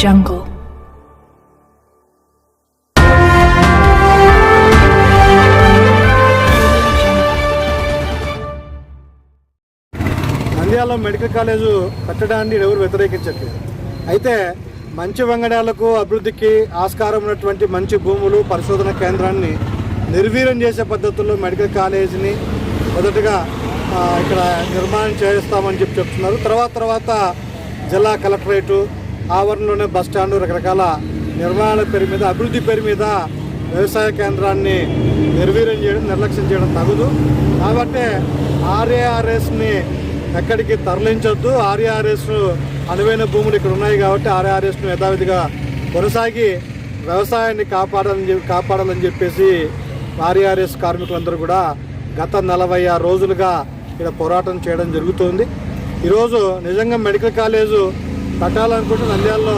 jungle. Nandyal medical college కట్టడాన్ని ఎవరు వ్యతిరేకించట్లేదు అయితే మంచి వంగడాలకు అభివృద్ధికి ఆస్కారం ఉన్నటువంటి మంచి భూములు పరిశోధన కేంద్రాన్ని నిర్వీర్యం చేసే పద్ధతుల్లో మెడికల్ కాలేజీని మొదటగా ఇక్కడ నిర్మాణం చేస్తామని చెప్పి చెప్తున్నారు తర్వాత తర్వాత జిల్లా కలెక్టరేటు ఆవరణలోనే బస్ స్టాండ్ రకరకాల నిర్మాణాల పేరు మీద అభివృద్ధి పేరు మీద వ్యవసాయ కేంద్రాన్ని నిర్వీర్యం చేయడం నిర్లక్ష్యం చేయడం తగదు. కాబట్టి ఆర్ఏఆర్ఎస్ని ఎక్కడికి తరలించొద్దు. ఆర్ఏఆర్ఎస్ అనువైన భూములు ఇక్కడ ఉన్నాయి కాబట్టి ఆర్ఏఆర్ఎస్ను యథావిధిగా కొనసాగి వ్యవసాయాన్ని కాపాడాలని చెప్పి కాపాడాలని చెప్పేసి ఆర్ఏఆర్ఎస్ కార్మికులందరూ కూడా గత నలభై ఆరు రోజులుగా ఇక్కడ పోరాటం చేయడం జరుగుతుంది. ఈరోజు నిజంగా మెడికల్ కాలేజు కట్టాలనుకుంటే నంద్యాలలో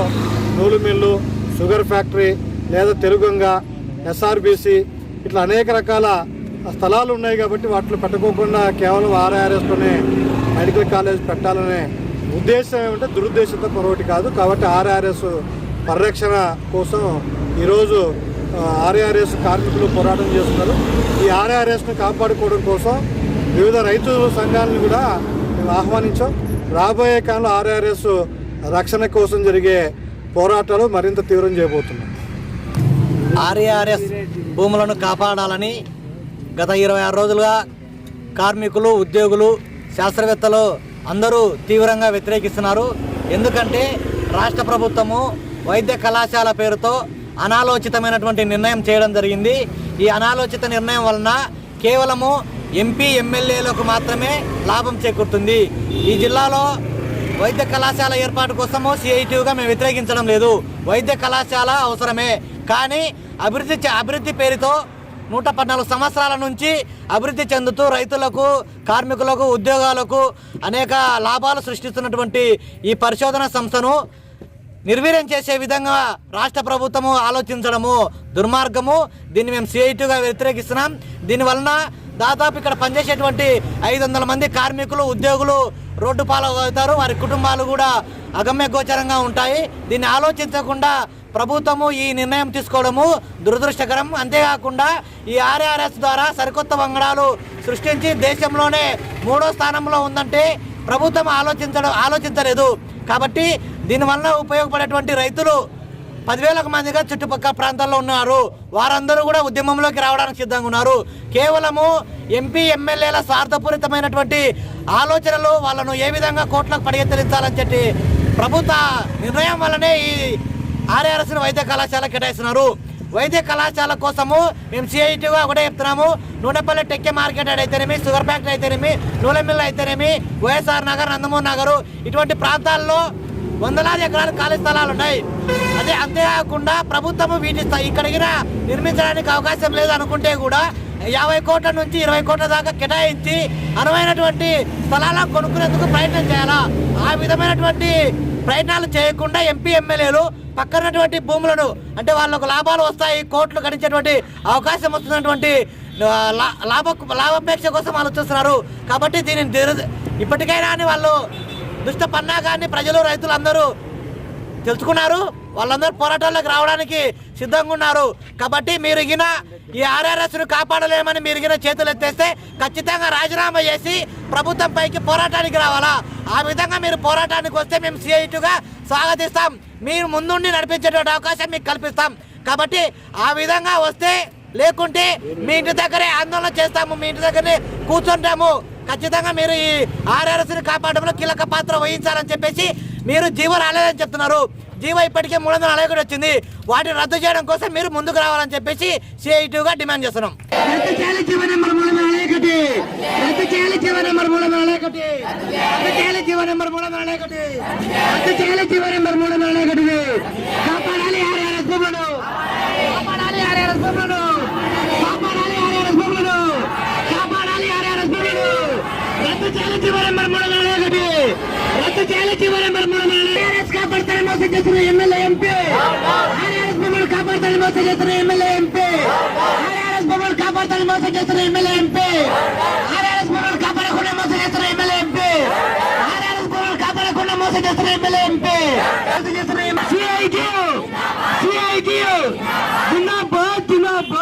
నూలు మిల్లు షుగర్ ఫ్యాక్టరీ లేదా తెలుగంగ ఎస్ఆర్బిసి ఇట్లా అనేక రకాల స్థలాలు ఉన్నాయి కాబట్టి వాటిలో పెట్టుకోకుండా కేవలం ఆర్ఆర్ఎస్లోనే మెడికల్ కాలేజ్ పెట్టాలనే ఉద్దేశం ఏమంటే దురుద్దేశంతో పొరవటి కాదు. కాబట్టి ఆర్ఆర్ఎస్ పరిరక్షణ కోసం ఈరోజు ఆర్ఆర్ఎస్ కార్మికులు పోరాటం చేస్తున్నారు. ఈ ఆర్ఆర్ఎస్ను కాపాడుకోవడం కోసం వివిధ రైతు సంఘాలను కూడా మేము ఆహ్వానించాం. రాబోయే కాలంలో ఆర్ఆర్ఎస్ రక్షణ కోసం జరిగే పోరాటాలు మరింత తీవ్రం చేయబోతున్నాం ఆర్ఏఆర్ఎస్ భూములను కాపాడాలని గత ఇరవై ఆరు రోజులుగా కార్మికులు ఉద్యోగులు శాస్త్రవేత్తలు అందరూ తీవ్రంగా వ్యతిరేకిస్తున్నారు. ఎందుకంటే రాష్ట్ర ప్రభుత్వము వైద్య కళాశాల పేరుతో అనాలోచితమైనటువంటి నిర్ణయం చేయడం జరిగింది. ఈ అనాలోచిత నిర్ణయం వలన కేవలము ఎంపీ ఎమ్మెల్యేలకు మాత్రమే లాభం చేకూరుతుంది. ఈ జిల్లాలో వైద్య కళాశాల ఏర్పాటు కోసము సిఐటిగా మేము వ్యతిరేకించడం లేదు. వైద్య కళాశాల అవసరమే. కానీ అభివృద్ధి అభివృద్ధి పేరుతో నూట పద్నాలుగు సంవత్సరాల నుంచి అభివృద్ధి చెందుతూ రైతులకు కార్మికులకు ఉద్యోగాలకు అనేక లాభాలు సృష్టిస్తున్నటువంటి ఈ పరిశోధన సంస్థను నిర్వీర్యం చేసే విధంగా రాష్ట్ర ప్రభుత్వము ఆలోచించడము దుర్మార్గము. దీన్ని మేము సిఐటిగా వ్యతిరేకిస్తున్నాం. దీనివలన దాదాపు ఇక్కడ పనిచేసేటువంటి ఐదు వందల మంది కార్మికులు ఉద్యోగులు రోడ్డు పాలవుతారు. వారి కుటుంబాలు కూడా అగమ్య గోచరంగా ఉంటాయి. దీన్ని ఆలోచించకుండా ప్రభుత్వము ఈ నిర్ణయం తీసుకోవడము దురదృష్టకరం. అంతేకాకుండా ఈ ఆర్ఆర్ఎస్ ద్వారా సరికొత్త వంగడాలు సృష్టించి దేశంలోనే మూడో స్థానంలో ఉందంటే ప్రభుత్వం ఆలోచించడం ఆలోచించలేదు. కాబట్టి దీనివల్ల ఉపయోగపడేటువంటి రైతులు పదివేలకు మందిగా చుట్టుపక్కల ప్రాంతాల్లో ఉన్నారు. వారందరూ కూడా ఉద్యమంలోకి రావడానికి సిద్ధంగా ఉన్నారు. కేవలము ఎంపీ ఎమ్మెల్యేల స్వార్థపూరితమైనటువంటి ఆలోచనలు వాళ్ళను ఏ విధంగా కోట్లకు పడిగెత్తలించాలని చెప్పి ప్రభుత్వ నిర్ణయం వల్లనే ఈ ఆర్ఆర్ఎస్ని వైద్య కళాశాల కేటాయిస్తున్నారు. వైద్య కళాశాల కోసము మేము సిఐటీగా ఒకటే చెప్తున్నాము. నూనెపల్లి టెక్కే మార్కెట్ అయితేనేమి షుగర్ ఫ్యాక్టరీ అయితేనేమి నూనె మిల్లు అయితేనేమి వైఎస్ఆర్ నగర్ నందమూరి నగరు ఇటువంటి ప్రాంతాల్లో వందలాది ఎకరాలు ఖాళీ స్థలాలు ఉన్నాయి. అదే అంతేకాకుండా ప్రభుత్వము వీటి ఇక్కడికి నిర్మించడానికి అవకాశం లేదు అనుకుంటే కూడా యాభై కోట్ల నుంచి ఇరవై కోట్ల దాకా కేటాయించి అనువైనటువంటి స్థలాలను కొనుక్కునేందుకు ప్రయత్నం చేయాలా? ఆ విధమైనటువంటి ప్రయత్నాలు చేయకుండా ఎంపీ ఎమ్మెల్యేలు పక్కనటువంటి భూములను అంటే వాళ్ళకు లాభాలు వస్తాయి కోట్లు గడించేటువంటి అవకాశం వస్తున్నటువంటి లా- లాభ లాభాపేక్ష కోసం ఆలోచిస్తున్నారు కాబట్టి దీనిని ఇప్పటికైనా అని వాళ్ళు దుష్ట పన్నాగాన్ని ప్రజలు రైతులు అందరూ తెలుసుకున్నారు. వాళ్ళందరూ పోరాటాల్లోకి రావడానికి సిద్ధంగా ఉన్నారు. కాబట్టి మీరు గిన ఈ ఆర్ఆర్ఎస్ను కాపాడలేమని మీరు గిన చేతులు ఎత్తేస్తే ఖచ్చితంగా రాజీనామా చేసి ప్రభుత్వంపైకి పోరాటానికి రావాలా? ఆ విధంగా మీరు పోరాటానికి వస్తే మేము సిఐటుగా స్వాగతిస్తాం. మీరు ముందుండి నడిపించేటువంటి అవకాశం మీకు కల్పిస్తాం. కాబట్టి ఆ విధంగా వస్తే లేకుంటే మీ ఇంటి దగ్గరే ఆందోళన చేస్తాము మీ ఇంటి దగ్గరే కూర్చుంటాము. ఖచ్చితంగా మీరు ఈ ఆర్ఆర్ఎస్ని కాపాడడంలో కీలక పాత్ర వహించాలని చెప్పేసి మీరు జీవో రాలేదని చెప్తున్నారు. జీవో ఇప్పటికే మూడు వందల నలభై ఒకటి వచ్చింది. వాటిని రద్దు చేయడం కోసం మీరు ముందుకు రావాలని చెప్పేసి సిఐటిగా డిమాండ్ చేస్తున్నాం. రద్దు చేయాలి జీవో నెంబర్ మూడు వందల నలభై ఒకటి. రద్దు చేయాలి జీవో నెంబర్ మూడు వందల నలభై ఒకటి. రద్దు చేయాలి జీవో నెంబర్ మూడు వందల నలభై ఒకటి. రద్దు చేయాలి జీవో నెంబర్ మూడు వందల నలభై ఒకటి కాపాడాలి ఆర్ఆర్ఎస్ భూములను. కాపాడాలి ఆర్ఆర్ఎస్ భూములను. కాపాడాలి ఆర్ఆర్ఎస్ భూములను. కాపాడాలి ఆర్ఆర్ఎస్ భూములను. రద్దు చేయాలి జీవో నెంబర్ మూడు వందల నలభై ఒకటి. రద్దు చేయాలి జీవో నెంబర్ మూడు వందల నలభై కోసం చేసిన ఎమ్మెల్యే ఎంపీ ఆర్ఆర్ఎస్ బొమ్మలు కాపాడతాన్ని మోసం చేసిన ఎమ్మెల్యే ఎంపీ ఆర్ఆర్ఎస్ బొమ్మలు కాపాడతాన్ని మోసం చేసిన ఎమ్మెల్యే ఎంపీ ఆర్ఆర్ఎస్ బొమ్మలు కాపాడకుండా మోసం చేసిన ఎమ్మెల్యే ఎంపీ ఆర్ఆర్ఎస్ బొమ్మలు కాపాడకుండా మోసం చేసిన ఎమ్మెల్యే ఎంపీ మోసం చేసిన సిఐటి సిఐటి జిందాబాద్ జిందాబాద్